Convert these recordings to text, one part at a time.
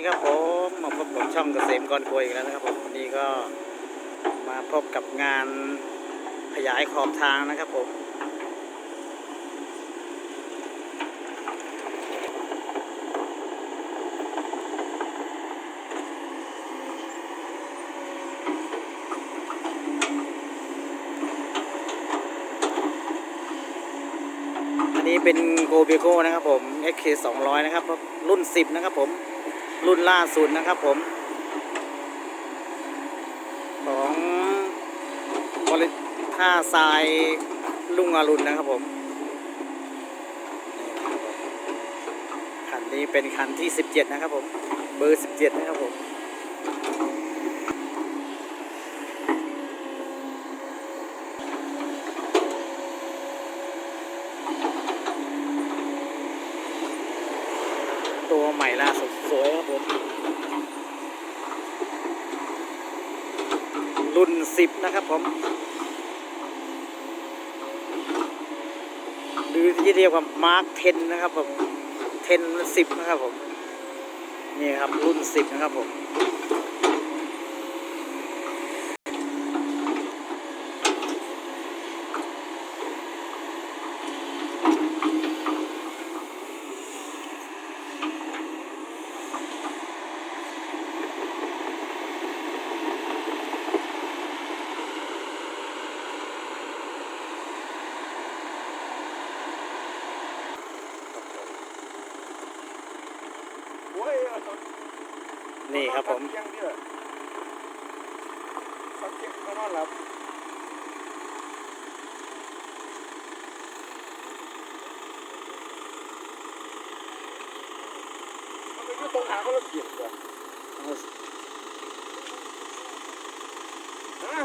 นี่ครับผมมาพบกับช่องเกษมกรกวยอีกแล้วนะครับผมวันนี้ก็มาพบกับงานขยายขอบทางนะครับผมอันนี้เป็นโกเบโกนะครับผม XK 200 นะครับ รุ่น 10 นะครับผม รุ่นล่าสุดนะครับผม ของบริท่าทรายลุงอรุณนะครับผมนี่นะครับผมคันนี้เป็นคันที่ 17 นะครับผม เบอร์ 17 นะครับผม ตัวใหม่ล่าสุดสวยครับผม รุ่นสิบนะครับผมหรือที่เรียกว่ามาร์คเทนนะครับผมเทนสิบนะครับผม นี่ครับรุ่นสิบนะครับผม นี่ครับผมยังเยอะสักเก็บก็นอนหลับมันเป็นตรงหาเขาแล้วเกียบเหรอฮะ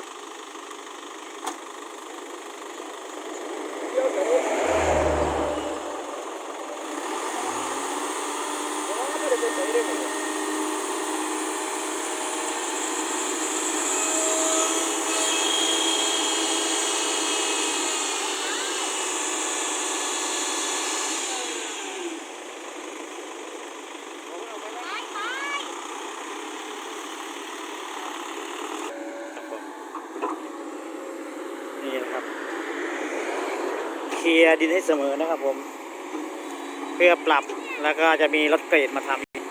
เดี๋ยวเดี๋ยว นี่นี่นะครับเคลียร์ดินให้เสมอนะครับผม เพื่อปรับแล้วก็จะมีรถเกรดมาทำ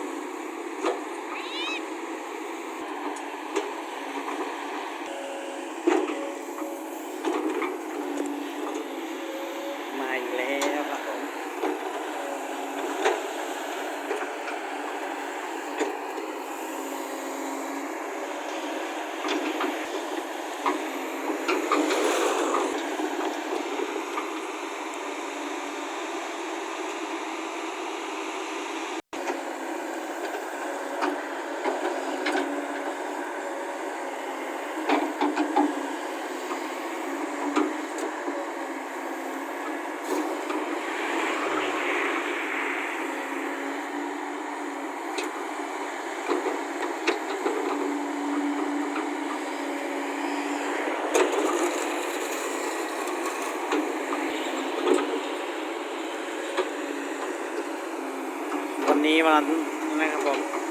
นนี้วันนะครับผม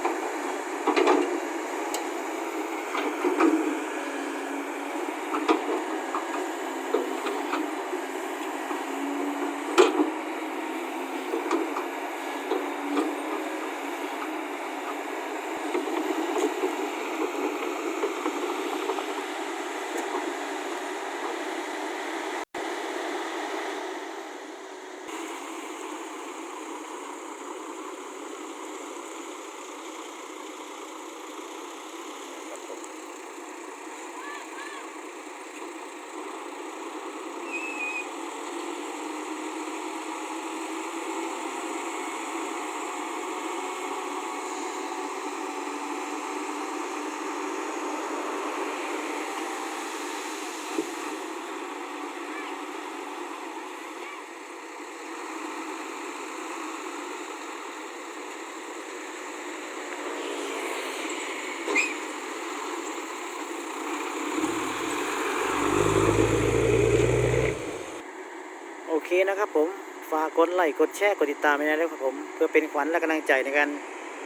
นะครับผม ฝากกดไลค์ กดแชร์ กดติดตามไปนะครับผม เพื่อเป็นขวัญและกำลังใจในการ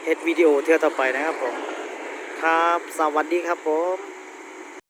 เฮ็ดวิดีโอเที่ยวต่อไปนะครับผม ครับ สวัสดีครับผม